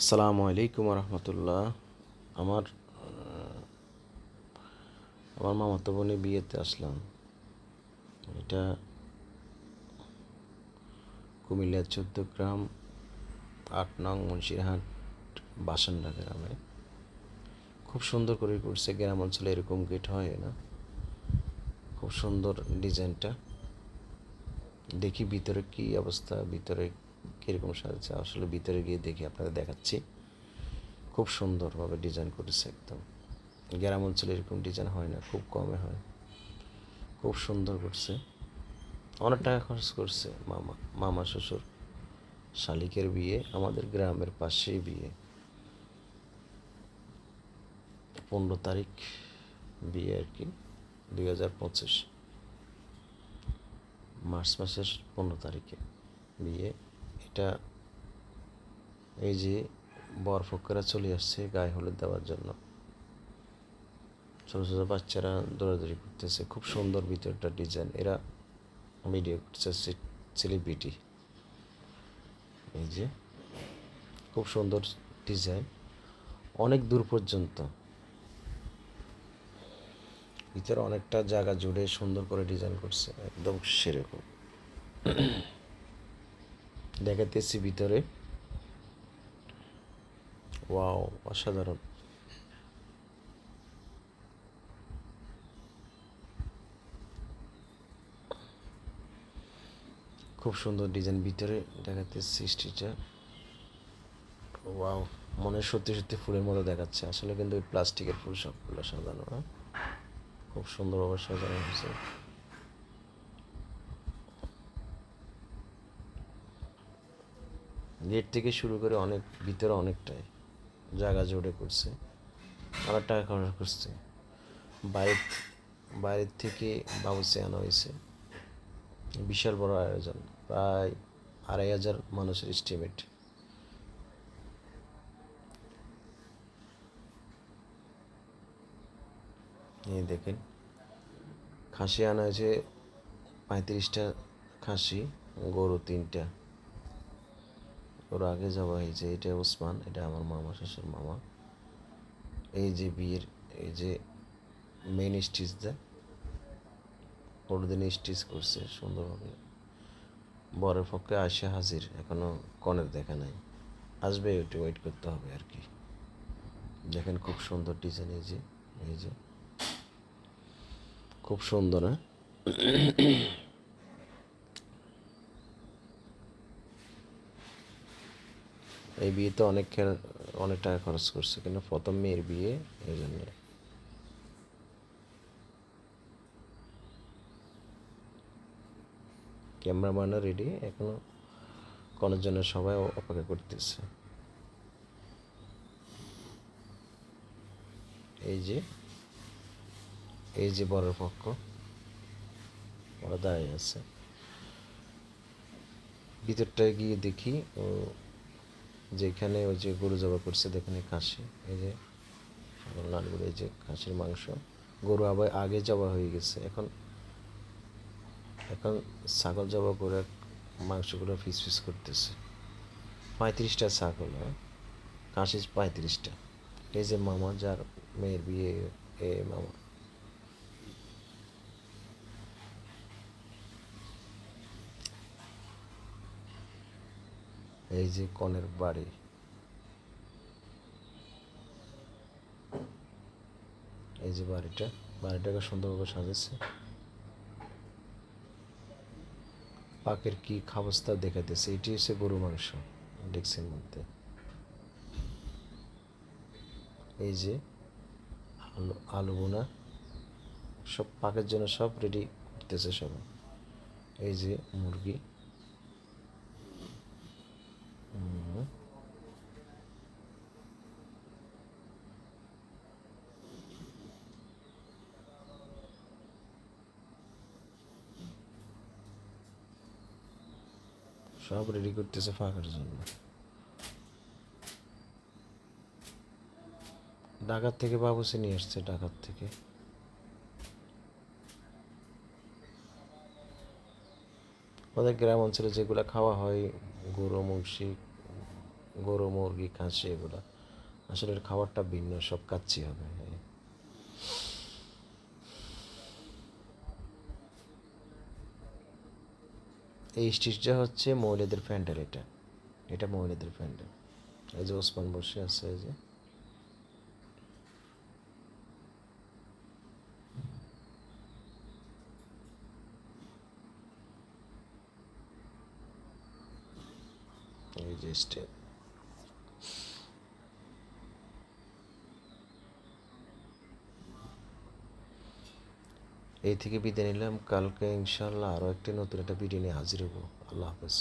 আসসালামু আলাইকুম রহমতুল্লাহ। আমার আমার মামাতো বোনের বিয়েতে আসলাম। এটা কুমিল্লা চোদ্দ গ্রাম আট নং মুন্সিরহাট বাসান্ডা গ্রামে। খুব সুন্দর করে করছে, গ্রাম অঞ্চলে এরকম গেট হয় না। খুব সুন্দর ডিজাইনটা। দেখি ভিতরে কি অবস্থা, ভিতরে কীরকম সাজছে, আসলে ভিতরে গিয়ে দেখি, আপনাদের দেখাচ্ছি। খুব সুন্দরভাবে ডিজাইন করেছে একদম। গ্রাম অঞ্চলে এরকম ডিজাইন হয় না, খুব কমে হয়। খুব সুন্দর করছে। অনেক টাকা খরচ করছে মামা মামা শ্বশুর শালিকের বিয়ে, আমাদের গ্রামের পাশেই বিয়ে। পনেরো তারিখ বিয়ে আর কি, দুই হাজার পঁচিশ। মার্চ মাসের পনেরো তারিখে বিয়ে। এটা এই যে বরফকেরা চলে আসছে গায়ে হলুদ দেওয়ার জন্য। ছোটো ছোটো বাচ্চারা দৌড়াদৌড়ি করতেছে। খুব সুন্দর ভিতরটা ডিজাইন এরা ভিডিও করছে সেলিব্রিটি এই যে খুব সুন্দর ডিজাইন অনেক দূর পর্যন্ত। ভিতরে অনেকটা জায়গা জুড়ে সুন্দর করে ডিজাইন করছে। একদম সেরকম। দেখাতেছি ভিতরে। ওয়াও, অসাধারণ। খুব সুন্দর ডিজাইন ভিতরে দেখাতেছি স্টিচটা। ওয়াও, মনে সত্যি সত্যি ফুলের মতো দেখাচ্ছে। আসলে কিন্তু ওই প্লাস্টিকের ফুল সবগুলো সাজানো হ্যাঁ? খুব সুন্দরভাবে সাজানো হয়েছে। গেট থেকে শুরু করে অনেক, ভিতরে অনেকটাই জায়গা জুড়ে করছে। অনেক টাকা খরচ করছে। বাইরে, বাইরের থেকে বাবুসে আনা হয়েছে। বিশাল বড় আয়োজন, প্রায় আড়াই হাজার মানুষের এস্টিমেট এই দেখেন, খাসি আনা হয়েছে পঁয়ত্রিশটা খাসি, গরু তিনটা। ওর আগে যাওয়া হয়েছে, এটা ওসমান, এটা আমার মামা, শ্বশুর মামা। এই যে বিয়ের, এই যে মেন স্টিচ দেয় পনেরো দিনে স্টিচ করছে সুন্দরভাবে। বরের পক্ষে আসে হাজির, এখনও কনের দেখা নাই। আসবে ওইটা ওয়েট করতে হবে আর কি। দেখেন খুব সুন্দর ডিজাইন এই যে এই যে। খুব সুন্দর হ্যাঁ? এই বিয়েতে অনেক অনেক টাকা খরচ করছে, কিন্তু প্রথম মেয়ের বিয়ে এই জন্য। ক্যামেরাম্যানও রেডি এখনও কনের জন্য সবাই অপেক্ষা করতেছে। এই যে এই যে বরের পক্ষ, ওরা দাঁড়িয়ে আছে। ভিতরটায় গিয়ে দেখি ও যেখানে ওই যে গরু জবা করছে, দেখেন খাসি। এই যে সকল নানগুলো এই যে খাসির মাংস। গরু আবার আগে জবা হয়ে গেছে। এখন এখন ছাগল জবা করে মাংসগুলো ফিস ফিস করতেছে। পঁয়ত্রিশটা ছাগল হ্যাঁ? খাসি পঁয়ত্রিশটা। এই যে মামা, যার মেয়ের বিয়ে, এ মামা। এই যে কনের বাড়ি। এই যে বাড়িটা। বাড়িটাকে সুন্দরভাবে সাজাচ্ছে পাকের কি খাবস্তা দেখাতেছে এটি হচ্ছে গরু মাংস ডেক্সির মধ্যে। এই যে আলু আলু বোনা, সব পাকের জন্য সব রেডি করতেছে সবাই। এই যে মুরগি। সব রেডি করতেছে ফাঁকার জন্য। ঢাকার থেকে বাবুসে নিয়ে আসছে, ঢাকার থেকে। আমাদের গ্রাম অঞ্চলে যেগুলো খাওয়া হয়, গরু, মংসি, গরু, মুরগি, খাসি, এগুলো আসলে খাবারটা ভিন্ন, সব কাচ্ছি হবে। এই। স্টিচটা হচ্ছে মহিলাদের প্যান্ডেল এটা। এটা মহিলাদের প্যান্ডেল। এই যে ওসমান বসে আছে, এই যে। এই যে স্টেপ এই থেকে বিদায় নিলাম। কালকে ইনশাল্লাহ আরও একটি নতুন একটা ভিডিও নিয়ে হাজির হব। আল্লাহ হাফেজ।